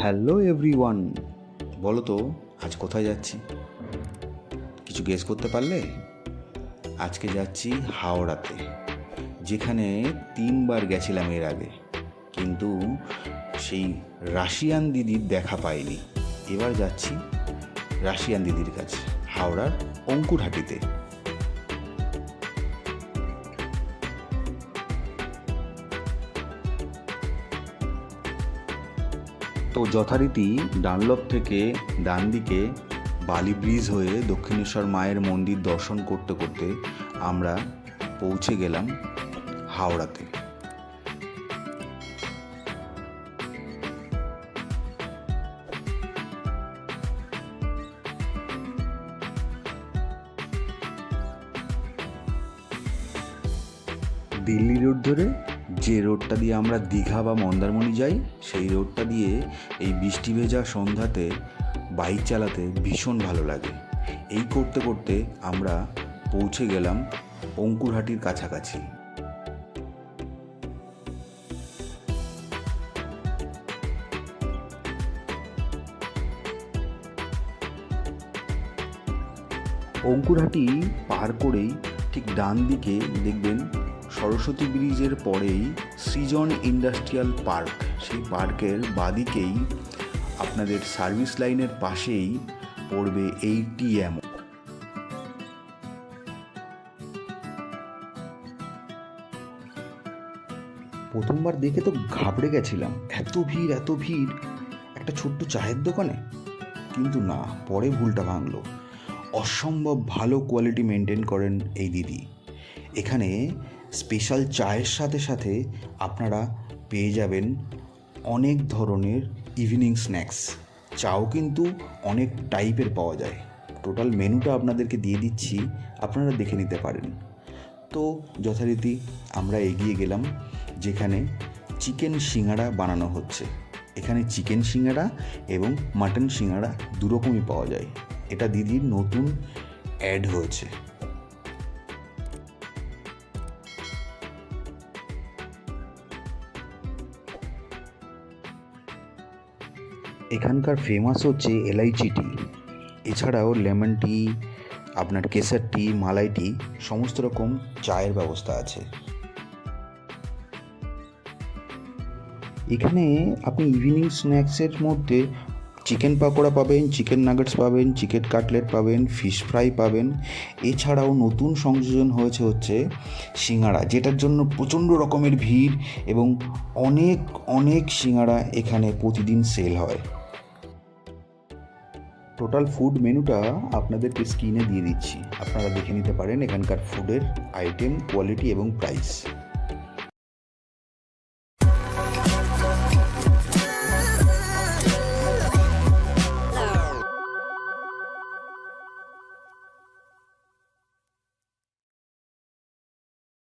Hello everyone. বলো তো, আজ কোথায় যাচ্ছি? কিছু গেস করতে পারলে? আজকে যাচ্ছি হাওড়াতে, যেখানে তিনবার গেছিলাম এর আগে, কিন্তু সেই রাশিয়ান দিদির দেখা পাইনি। এবার যাচ্ছি রাশিয়ান দিদির কাছে, হাওড়ার অঙ্কুরহাটিতে। তো যথারীতি ডানলপ থেকে ডান দিকে বালি ব্রিজ হয়ে দক্ষিণেশ্বর মায়ের মন্দির দর্শন করতে করতে আমরা পৌঁছে গেলাম হাওড়াতে। দিল্লি রোড ধরে যে রোডটা দিয়ে আমরা দীঘা বা মন্দারমণি যাই, সেই রোডটা দিয়ে এই বৃষ্টি ভেজা সন্ধ্যাতে বাইক চালাতে ভীষণ ভালো লাগে। এই করতে করতে আমরা পৌঁছে গেলাম অঙ্কুরহাটির কাছাকাছি। অঙ্কুরহাটি পার করেই ঠিক ডান দিকে দেখবেন সরস্বতী ব্রিজের পরেই সৃজন ইন্ডাস্ট্রিয়াল পার্ক। সেই পার্কের বাদিকেই আপনাদের সার্ভিস লাইনের পাশেই পড়বে এই টিএম প্রথমবার দেখে তো ঘাবড়ে গেছিলাম। এত ভিড় এত ভিড়। একটা ছোট্ট চায়ের দোকানে? কিন্তু না, পরে ভুলটা ভাঙলো। অসম্ভব ভালো কোয়ালিটি মেনটেন করেন এই দিদি। এখানে স্পেশাল চায়ের সাথে সাথে আপনারা পেয়ে যাবেন অনেক ধরনের ইভিনিং স্ন্যাক্স চাও কিন্তু অনেক টাইপের পাওয়া যায়। টোটাল মেনুটা আপনাদেরকে দিয়ে দিচ্ছি, আপনারা দেখে নিতে পারেন। তো যথারীতি আমরা এগিয়ে গেলাম, যেখানে চিকেন সিঙ্গাড়া বানানো হচ্ছে। এখানে চিকেন সিঙ্গাড়া এবং মাটন সিঙ্গাড়া দুরকমই পাওয়া যায়। এটা দিদির নতুন অ্যাড হয়েছে। এখানকার ফেমাস হচ্ছে এলাইচি টি এছাড়াও লেমন টি আপনার কেসার টি মালাই টি সমস্ত রকম চায়ের ব্যবস্থা আছে। এখানে আপনি ইভিনিং স্ন্যাক্সের মধ্যে চিকেন পাকোড়া পাবেন চিকেন নাগেটস পাবেন চিকেন কাটলেট পাবেন ফিশ ফ্রাই পাবেন। এছাড়াও নতুন সংযোজন হয়েছে হচ্ছে সিঙ্গাড়া যেটার জন্য প্রচণ্ড রকমের ভিড় এবং অনেক অনেক সিঙ্গাড়া এখানে প্রতিদিন সেল হয়। টোটাল ফুড মেনুটা আপনাদেরকে স্ক্রিনে দিয়ে দিচ্ছি। আপনারা দেখে নিতে পারেন এখানকার ফুডের আইটেম কোয়ালিটি এবং প্রাইস